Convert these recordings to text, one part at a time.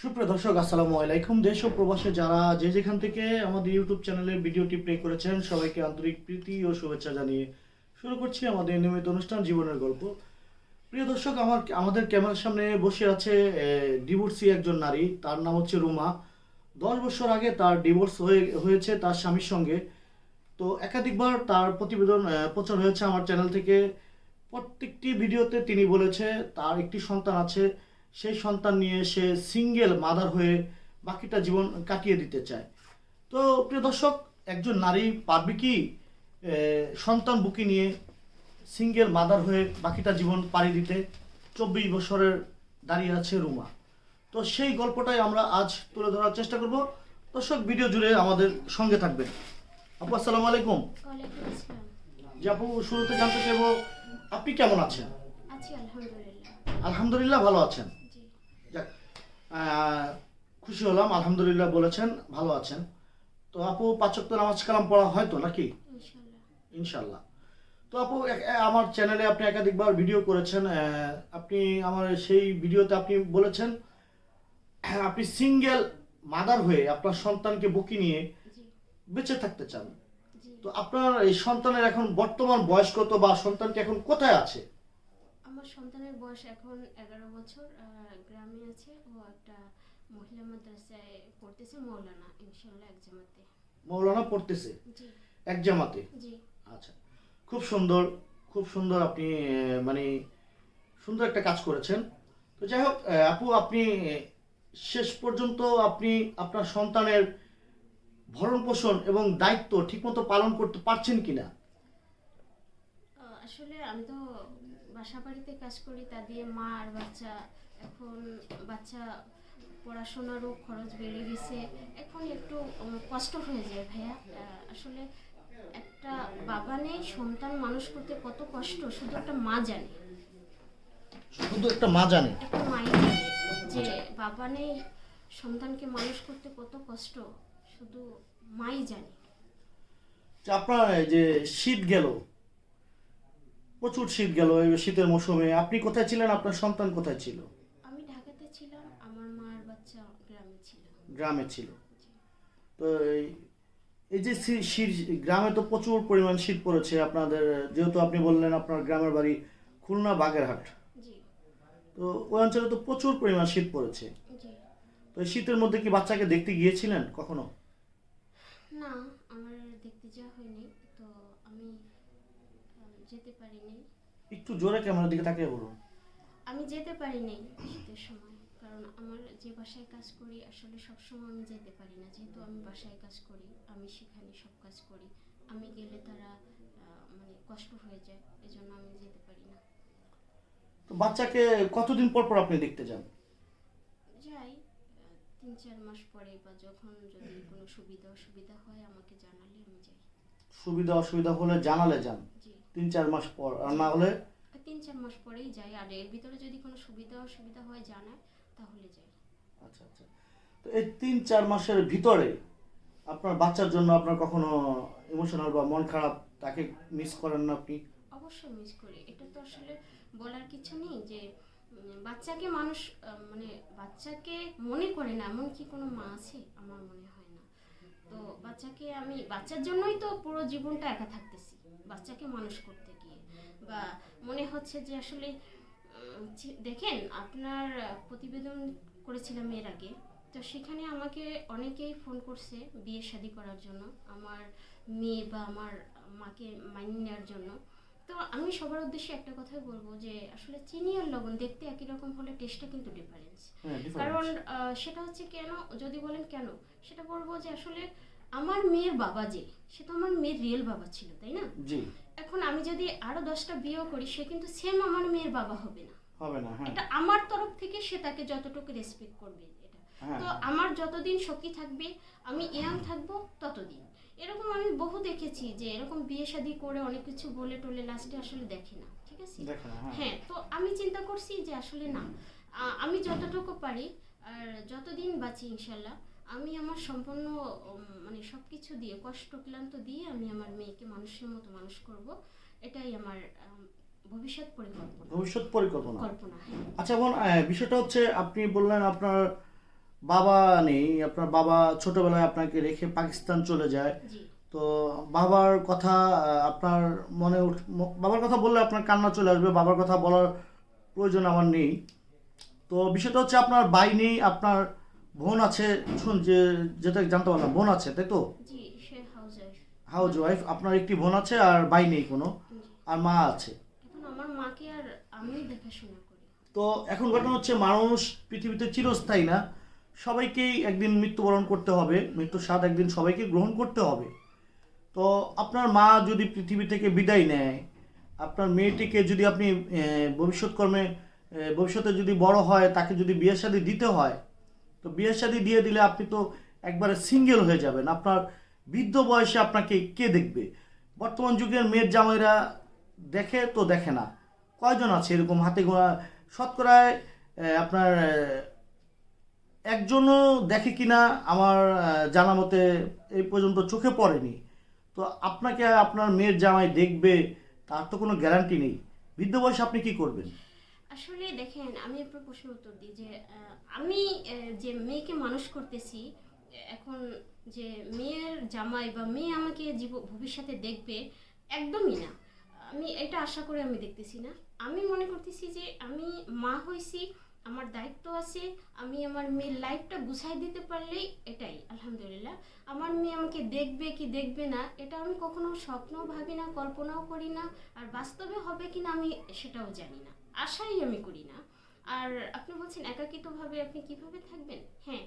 সুপ্রিয় দর্শক, আসসালামু আলাইকুম। দেশ ও প্রবাসে যারা যে যেখান থেকে আমাদের ইউটিউব চ্যানেলে ভিডিওটি প্লে করেছেন, সবাইকে আন্তরিক প্রীতি ও শুভেচ্ছা জানিয়ে শুরু করছি আমাদের নিয়মিত অনুষ্ঠান জীবনের গল্প। প্রিয় দর্শক, আমার, আমাদের ক্যামেরার সামনে বসে আছে ডিভোর্সি একজন নারী। তার নাম হচ্ছে রুমা। দশ বছর আগে তার ডিভোর্স হয়ে, হয়েছে তার স্বামীর সঙ্গে। তো একাধিকবার তার প্রতিবেদন প্রচার হয়েছে আমার চ্যানেল থেকে। প্রত্যেকটি ভিডিওতে তিনি বলেছে, তার একটি সন্তান আছে। সেই সন্তান নিয়ে সে সিঙ্গেল মাদার হয়ে বাকিটা জীবন কাটিয়ে দিতে চায়। তো প্রিয় দর্শক একজন নারী পারবে কি? সন্তান বুকি নিয়ে সিঙ্গেল মাদার হয়ে বাকিটা জীবন পাড়ি দিতে? চব্বিশ বছরের দাঁড়িয়ে আছে রুমা। তো সেই গল্পটাই আমরা আজ তুলে ধরার চেষ্টা করব। দর্শক ভিডিও জুড়ে আমাদের সঙ্গে থাকবেন। আপু আসসালামু আলাইকুম। যে আপু শুরুতে জানতে চাইব আপনি কেমন আছেন? আলহামদুলিল্লাহ। ভালো আছেন। জি খুশি হলাম আলহামদুলিল্লাহ বলেছেন ভালো আছেন। তো আপু পাঁচক্ত নামাজ কালাম পড়া হয় তো নাকি? ইনশাল্লাহ। তো আপু আমার চ্যানেলে আপনি একাধিকবার ভিডিও করেছেন আপনি আমার সেই ভিডিওতে আপনি বলেছেন আপনি সিঙ্গেল মাদার হয়ে আপনার সন্তানকে বুকি নিয়ে বেঁচে থাকতে চান। তো আপনার এই সন্তানের এখন বর্তমান বয়স কত বা সন্তানটি এখন কোথায় আছে? আমার সন্তানের বয়স এখন এগারো বছর আহ, গ্রামে আছে ও একটা মহিলা মাদ্রাসায় পড়তেছে মৌলানা ইনশাল্লাহ এক জামাতে। মৌলানা পড়তেছে? জি। এক জামাতে? জি। আচ্ছা খুব সুন্দর খুব সুন্দর আপনি মানে সুন্দর একটা কাজ করেছেন। তো যাই হোক আপু আপনি শেষ পর্যন্ত আপনি আপনার সন্তানের ভরণ পোষণ এবং দায়িত্ব ঠিকমতো পালন করতে পারছেন কিনা? আসলে আমি তো বাসা বাড়িতে কাজ করি তা দিয়ে মা আর বাচ্চা এখন বাচ্চা পড়াশোনারও খরচ বেড়ে গেছে। এখন একটু কষ্ট হয়ে যায় ভাইয়া। আসলে একটা বাবা নেই সন্তান মানুষ করতে কত কষ্ট শুধু একটা মা জানে। শুধু একটা মা জানে? একটা মাই জানে যে বাবা নেই সন্তানকে মানুষ করতে কত কষ্ট শুধু মাই জানে। যে আপনার যে শীত গেল প্রচুর শীত গেল এই শীতের মৌসুমে। আপনি কোথায় ছিলেন? আপনার সন্তান কোথায় ছিল? আমি ঢাকাতে ছিলাম আমার মা আর বাচ্চা গ্রামে ছিল। গ্রামে ছিল। তো এই- এই যে শীত গ্রামে তো প্রচুর পরিমাণ শীত পড়েছে। আপনাদের যেহেতু আপনি বললেন আপনার গ্রামের বাড়ি খুলনা বাগেরহাট। জি। তো ওই অঞ্চলে তো প্রচুর পরিমাণ শীত পড়েছে। জি। তো শীতের মধ্যে কি বাচ্চাকে দেখতে গিয়েছিলেন কখনো? না আমার দেখতে যাওয়া হয়নি। তো আমি যেতে পারিনি। একটু জোরে ক্যামেরার দিকে তাকিয়ে বলুন। আমি যেতে পারিনি শীতের সময় কারণ আমার যে বাসায় কাজ করি আসলে সব সময় আমি যেতে পারি না। যেহেতু আমি বাসায় কাজ করি আমি সেখানে সব কাজ করি। আমি গেলে তারা মানে কষ্ট হয়ে যায় এজন্য আমি যেতে পারি না। তো বাচ্চাকে কতদিন পর পর আপনি দেখতে যান? যাই তিন চার মাস পরে বা যখন যদি কোনো সুবিধা অসুবিধা হয় আমাকে জানালে আমি যাই। সুবিধা অসুবিধা হলে জানালে যান? জি। তিন চার মাস পর আর না হলে তিন চার মাস পরেই যাই আর এর ভিতরে যদি কোনো সুবিধা অসুবিধা হয় জানায় তাহলে যাই আচ্ছা আচ্ছা। তো এই তিন চার মাসের ভিতরে আপনার বাচ্চার জন্য আপনার কখনো ইমোশনাল বা মন খারাপ তাকে মিস করেন না আপনি? অবশ্যই মিস করি। এটা তো আসলে বলার কিছু নেই যে বাচ্চাকে মানুষ মানে বাচ্চাকে মনে করে না। এমন কি কোনো মা আছে আমার মনে হয়। তো বাচ্চাকে আমি, বাচ্চার জন্যই তো পুরো জীবনটা একা থাকতেছি, বাচ্চাকে মানুষ করতে গিয়ে। বা মনে হচ্ছে যে আসলে দেখেন আপনার প্রতিবেদন করেছিলাম এর আগে, তো সেখানে আমাকে অনেকেই ফোন করছে বিয়ে শাদি করার জন্য, আমার মেয়ে বা আমার মাকে মানিয়ে নেওয়ার জন্য। তো আমি সবার উদ্দেশ্যে একটা কথাই বলব যে আসলে চিনি আর লবণ দেখতে একই রকম হলে টেস্টটা কিন্তু ডিফারেন্স হ্যাঁ কারণ সেটা হচ্ছে কেন যদি বলেন কেন সেটা বলব যে আসলে আমার মেয়ের বাবা যে সে তো আমার মেয়ের রিয়েল বাবা ছিল তাই না? এখন আমি যদি আরও দশটা বিয়েও করি সে কিন্তু সেম আমার মেয়ের বাবা হবে না। হবে না হ্যাঁ। এটা আমার তরফ থেকে সে তাকে যতটুকু রেসপেক্ট করবে এটা। হ্যাঁ তো আমার যতদিন শক্তি থাকবে আমি ইয়াং থাকব ততদিন। এরকম আমি বহু দেখেছি যে এরকম বিয়ে শাদী করে অনেক কিছু বলে টলে লাস্টে আসলে দেখে না ঠিক আছে? হ্যাঁ। হ্যাঁ তো আমি চিন্তা করছি যে আসলে না। আমি যতটুকু পারি আর যতদিন বাঁচি ইনশাল্লাহ আমি আমার সম্পূর্ণ মানে সব কিছু দিয়ে কষ্ট ক্লান্ত দিয়ে আমি আমার মেয়েকে মানুষের মতো মানুষ করব। এটাই আমার ভবিষ্যৎ পরিকল্পনা। ভবিষ্যৎ পরিকল্পনা। কল্পনা হ্যাঁ। আচ্ছা বোন বিষয়টা হচ্ছে আপনি বললেন আপনার বাবা নেই আপনার বাবা ছোটবেলায় আপনাকে রেখে পাকিস্তান চলে যায়। তো বাবার কথা আপনার মনে উঠ- বাবার কথা বললে আপনার কান্না চলে আসবে বাবার কথা বলার প্রয়োজন আমার নেই। তো বিষয়টা হচ্ছে আপনার বাই নেই আপনার বোন আছে শুন যে যেটা জানতে পারলাম বোন আছে তাই তো? জি সে হাউস ওয়াইফ আপনার একটি বোন আছে আর ভাই নেই কোনো আর মা আছে। আমার মাকে আর আমি দেখাশোনা করি। তো এখন ঘটনা হচ্ছে মানুষ পৃথিবীতে চিরস্থায়ী না সবাইকেই একদিন মৃত্যুবরণ করতে হবে, মৃত্যুর স্বাদ একদিন সবাইকে গ্রহণ করতে হবে। তো আপনার মা যদি পৃথিবী থেকে বিদায় নেয়, আপনার মেয়েটিকে যদি আপনি ভবিষ্যৎ কর্মে ভবিষ্যতে যদি বড় হয়, তাকে যদি বিয়ে শাদী দিতে হয়, তো বিয়ে শাদী দিয়ে দিলে আপনি তো একবারে সিঙ্গেল হয়ে যাবেন। আপনার বৃদ্ধ বয়সে আপনাকে কে দেখবে? বর্তমান যুগের মেয়ের জামাইরা দেখে তো দেখে না। কয়জন আছে এরকম হাতে গোনা? শতকরায় আপনার একজনও দেখে কিনা আমার জানা মতে এই পর্যন্ত চোখে পড়েনি। তো আপনাকে আপনার মেয়ের জামাই দেখবে, তার তো কোনো গ্যারান্টি নেই। বৃদ্ধ বয়সে আপনি কি করবেন? আসলে দেখেন, আমি আপনার প্রশ্ন উত্তর দিই যে আমি যে মেয়েকে মানুষ করতেছি, এখন যে মেয়ের জামাই বা মেয়ে আমাকে জীব, ভবিষ্যতে দেখবে, একদমই না। আমি, এটা আশা করে আমি দেখতেছি না। আমি মনে করতেছি যে, আমি মা হয়েছি আমার দায়িত্ব আছে, আমি আমার মেয়ের লাইফটা গুছাই দিতে পারলেই এটাই, আলহামদুলিল্লাহ। আমার মেয়ে আমাকে দেখবে কি দেখবে না, এটা আমি কখনো স্বপ্নও ভাবি না, কল্পনাও করি না, আর বাস্তবে হবে কি না আমি সেটাও জানি না, আশাই আমি করি না। আর আপনি বলছেন একাকিতভাবে আপনি কীভাবে থাকবেন? হ্যাঁ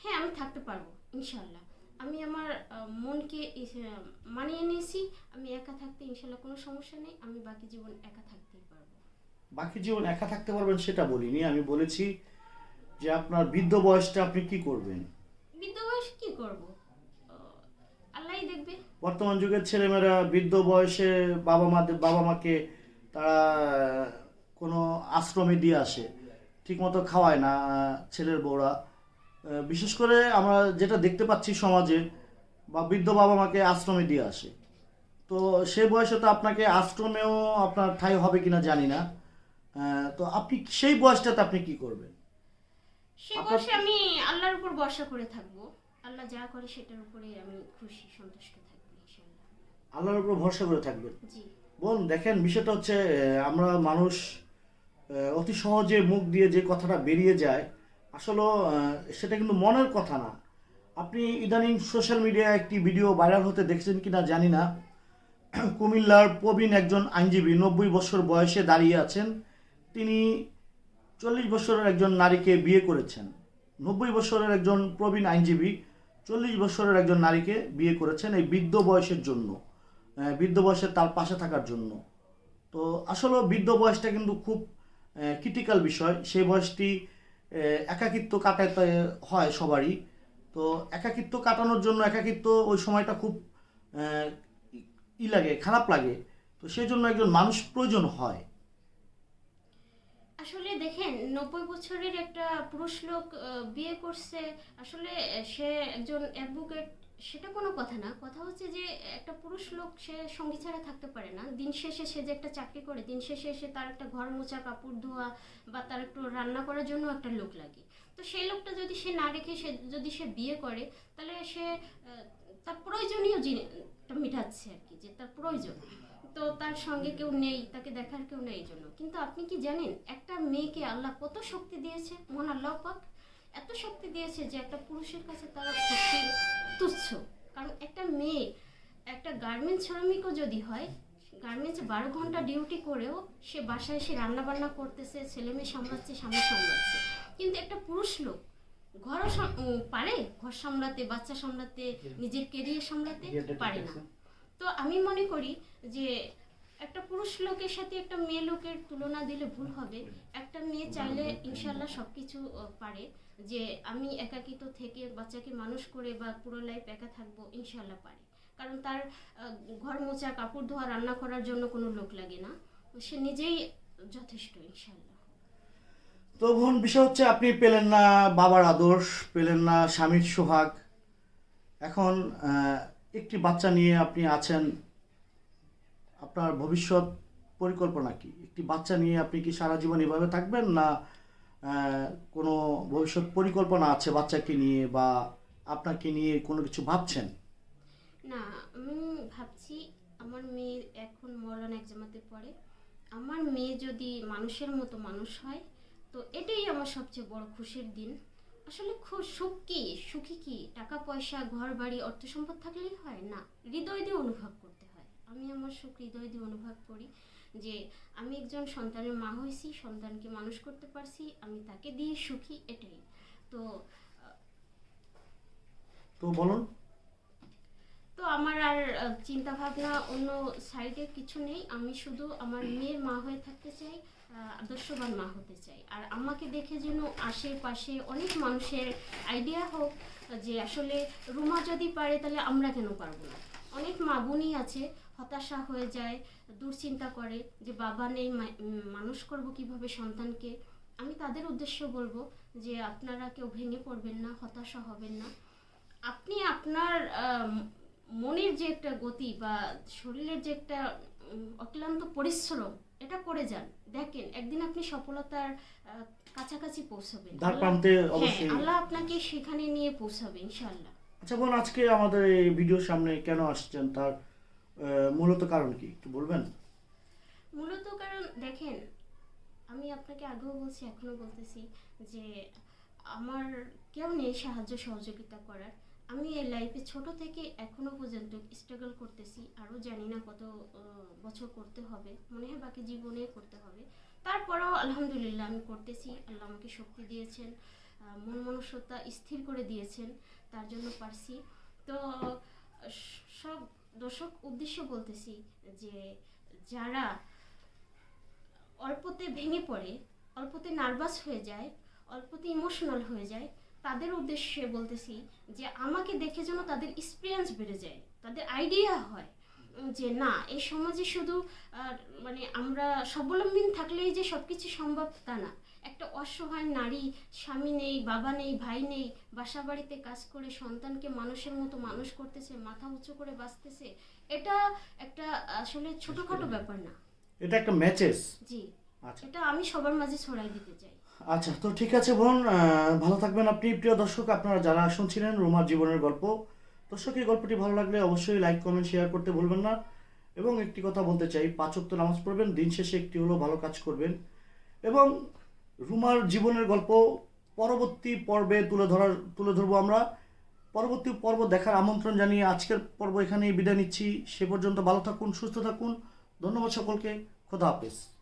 হ্যাঁ আমি থাকতে পারব ইনশাল্লাহ আমি আমার মনকে মানিয়ে নিয়েছি, আমি একা থাকতে ইনশাল্লাহ কোনো সমস্যা নেই, আমি বাকি জীবন একা থাকতেই পারব। বাকি জীবন একা থাকতে পারবেন সেটা বলিনি আমি বলেছি যে আপনার বৃদ্ধ বয়সটা আপনি কি করবেন? বৃদ্ধ বয়স কি করব? আল্লাহই দেখবে। বর্তমান যুগের ছেলেমেয়েরা বৃদ্ধ বয়সে বাবা মা বাবা মাকে তারা কোনো আশ্রমে দিয়ে আসে ঠিকমতো খাওয়ায় না ছেলের বউরা। বিশেষ করে আমরা যেটা দেখতে পাচ্ছি সমাজে বা বৃদ্ধ বাবা মাকে আশ্রমে দিয়ে আসে। তো সে বয়সে তো আপনাকে আশ্রমেও আপনার ঠাই হবে কিনা জানি না। তো আপনি সেই বয়সটাতে আপনি কি করবেন? সে আপনার- বয়সে আমি আল্লাহর উপর ভরসা করে থাকব। আল্লাহ যা করে সেটার উপরে আমি খুশি সন্তুষ্ট থাকব ইনশাল্লাহ আল্লাহর উপর ভরসা করে থাকবেন? জি। বোন দেখেন বিষয়টা হচ্ছে আমরা মানুষ অতি সহজে মুখ দিয়ে যে কথাটা বেরিয়ে যায় আসলে সেটা কিন্তু মনের কথা না। আপনি ইদানিং সোশ্যাল মিডিয়ায় একটি ভিডিও ভাইরাল হতে দেখছেন কিনা জানি না। কুমিল্লার প্রবীণ একজন আইনজীবী নব্বই বছর বয়সে দাঁড়িয়ে আছেন। তিনি চল্লিশ বছরের একজন নারীকে বিয়ে করেছেন। নব্বই বছরের একজন প্রবীণ আইনজীবী চল্লিশ বছরের একজন নারীকে বিয়ে করেছেন এই বৃদ্ধ বয়সের জন্য বৃদ্ধ বয়সে তার পাশে থাকার জন্য। তো আসলে বৃদ্ধ বয়সটা কিন্তু খুব ক্রিটিক্যাল বিষয়। সেই বয়সটি একাকিত্ব কাটাতে হয় সবারই। তো একাকিত্ব কাটানোর জন্য একাকিত্ব ওই সময়টা খুব ই- লাগে, খারাপ লাগে। তো সেই জন্য একজন মানুষ প্রয়োজন হয়। আসলে দেখেন, নব্বই বছরের একটা পুরুষ লোক বিয়ে করছে, আসলে সে একজন অ্যাডভোকেট সেটা কোনো কথা না। কথা হচ্ছে যে, একটা পুরুষ লোক, সে সঙ্গী ছাড়া থাকতে পারে না। দিন শেষে সে যে একটা চাকরি করে, দিন শেষে সে তার একটা ঘর মোছা, কাপড় ধোয়া বা তার একটু রান্না করার জন্য একটা লোক লাগে। তো সেই লোকটা যদি সে না রেখে, সে যদি সে বিয়ে করে, তাহলে সে তার প্রয়োজনীয় জিনিসটা মিটাচ্ছে আর কি, যে তার প্রয়োজন। তো তার সঙ্গে কেউ নেই তাকে দেখার কেউ নেই জন্য। কিন্তু আপনি কি জানেন একটা মেয়েকে আল্লাহ কত শক্তি দিয়েছে? মহান আল্লাহ পাক এত শক্তি দিয়েছে যে একটা পুরুষের কাছে তারা সত্যি তুচ্ছ। কারণ একটা মেয়ে একটা গার্মেন্টস শ্রমিকও যদি হয় গার্মেন্টসে বারো ঘণ্টা ডিউটি করেও সে বাসায় এসে রান্না বান্না করতেছে ছেলে মেয়ে সামলাচ্ছে স্বামী সামলাচ্ছে। কিন্তু একটা পুরুষ লোক ঘরও পারে ঘর সামলাতে বাচ্চা সামলাতে নিজের কেরিয়ার সামলাতে পারে না। তো আমি মনে করি যে একটা পুরুষ লোকের সাথে একটা মেয়ে লোকের তুলনা দিলে ভুল হবে। একটা মেয়ে চাইলে ইনশাল্লাহ সব কিছু পারে। যে আমি একাকিত থেকে বাচ্চাকে মানুষ করে বা পুরো লাইফ একা থাকব ইনশাল্লাহ পারে। কারণ তার ঘর মোছা, কাপড় ধোয়া, রান্না করার জন্য কোনো লোক লাগে না। সে নিজেই যথেষ্ট ইনশাল্লাহ তো বোন, বিষয় হচ্ছে আপনি পেলেন না বাবার আদর্শ, পেলেন না স্বামীর সোহাগ। এখন একটি বাচ্চা নিয়ে আপনি আছেন, আপনার ভবিষ্যৎ পরিকল্পনা কি? একটি বাচ্চা নিয়ে আপনি কি সারা জীবন এভাবে থাকবেন না কোনো ভবিষ্যৎ পরিকল্পনা আছে বাচ্চাকে নিয়ে বা আপনাকে নিয়ে কোনো কিছু ভাবছেন? না, আমি ভাবছি আমার মেয়ে এখন মরণ একজামাতে পড়ে। আমার মেয়ে যদি মানুষের মতো মানুষ হয়, তো এটাই আমার সবচেয়ে বড় খুশির দিন। আসলে সুখ কি? সুখী কি? টাকা, পয়সা, ঘর, বাড়ি, অর্থ সম্পদ থাকলেই হয়? না, হৃদয় দিয়ে অনুভব করতে হয়। আমি আমার সুখ হৃদয় দিয়ে অনুভব করি যে আমি একজন সন্তানের মা হয়েছি, সন্তানকে মানুষ করতে পারছি, আমি তাকে দিয়ে সুখী, এটাই। তো তো বলুন। চিন্তা ভাবনা অন্য সাইডে কিছু নেই। আমি শুধু আমার মেয়ের মা হয়ে থাকতে চাই আদর্শবান মা হতে চাই। আর আমাকে দেখে যেন আশেপাশে অনেক মানুষের আইডিয়া হোক যে আসলে রুমা যদি পারে তাহলে আমরা কেন পারব না? অনেক মা বোনই আছে, হতাশা হয়ে যায়, দুশ্চিন্তা করে যে বাবা নেই মানুষ করব কীভাবে সন্তানকে? আমি তাদের উদ্দেশ্য বলব যে আপনারা কেউ ভেঙে পড়বেন না, হতাশা হবেন না। আপনি আপনার মনের যে একটা গতি বা শরীরের যে একটা অক্লান্ত পরিশ্রম এটা করে যান। দেখেন একদিন আপনি সফলতার কাছাকাছি পৌঁছাবেন। আল্লাহ- হ্যাঁ অবশ্যই। আল্লাহ আপনাকে সেখানে নিয়ে পৌঁছাবে ইনশাল্লাহ আচ্ছা বোন আজকে আমাদের এই ভিডিওর সামনে কেন আসছেন? তার মূলত কারণ কি? একটু বলবেন? মূলত কারণ দেখেন আমি আপনাকে আগেও বলছি এখনও বলতেছি যে আমার কেউ নেই সাহায্য সহযোগিতা করার। আমি এই লাইফে ছোট থেকে এখনও পর্যন্ত স্ট্রাগল করতেছি, আরও জানি না কত বছর করতে হবে, মনে হয় বাকি জীবনে করতে হবে। তারপরেও আলহামদুলিল্লাহ আমি করতেছি, আল্লাহ আমাকে শক্তি দিয়েছেন মন মনুষ্যতা স্থির করে দিয়েছেন, তার জন্য পারছি। তো সব দর্শক উদ্দেশ্য বলতেছি যে যারা অল্পতে ভেঙে পড়ে, অল্পতে নার্ভাস হয়ে যায়, অল্পতে ইমোশনাল হয়ে যায় তাদের উদ্দেশ্যে বলতেছি যে আমাকে দেখে যেন তাদের এক্সপিরিয়েন্স বেড়ে যায় তাদের আইডিয়া হয় যে না এই সমাজে শুধু মানে আমরা স্বাবলম্বী থাকলেই যে সব কিছু সম্ভব তা না। একটা অসহায় নারী স্বামী নেই বাবা নেই ভাই নেই বাসা বাড়িতে কাজ করে সন্তানকে মানুষের মতো মানুষ করতেছে মাথা উঁচু করে বাঁচতেছে এটা একটা আসলে ছোটোখাটো ব্যাপার না। এটা একটা ম্যাচেস জি। আচ্ছা। এটা আমি সবার মাঝে ছড়াই দিতে চাই। আচ্ছা তো ঠিক আছে বোন ভালো থাকবেন আপনি। প্রিয় দর্শক, আপনারা যারা শুনছিলেন রুমার জীবনের গল্প, দর্শক, এই গল্পটি ভালো লাগলে অবশ্যই লাইক কমেন্ট শেয়ার করতে ভুলবেন না। এবং একটি কথা বলতে চাই, পাঁচ ওয়াক্ত নামাজ পড়বেন, দিন শেষে একটি হলো ভালো কাজ করবেন। এবং রুমার জীবনের গল্প পরবর্তী পর্বে তুলে ধরার, তুলে ধরবো আমরা। পরবর্তী পর্ব দেখার আমন্ত্রণ জানিয়ে আজকের পর্ব এখানেই বিদায় নিচ্ছি। সে পর্যন্ত ভালো থাকুন, সুস্থ থাকুন। ধন্যবাদ সকলকে। খোদা হাফেজ।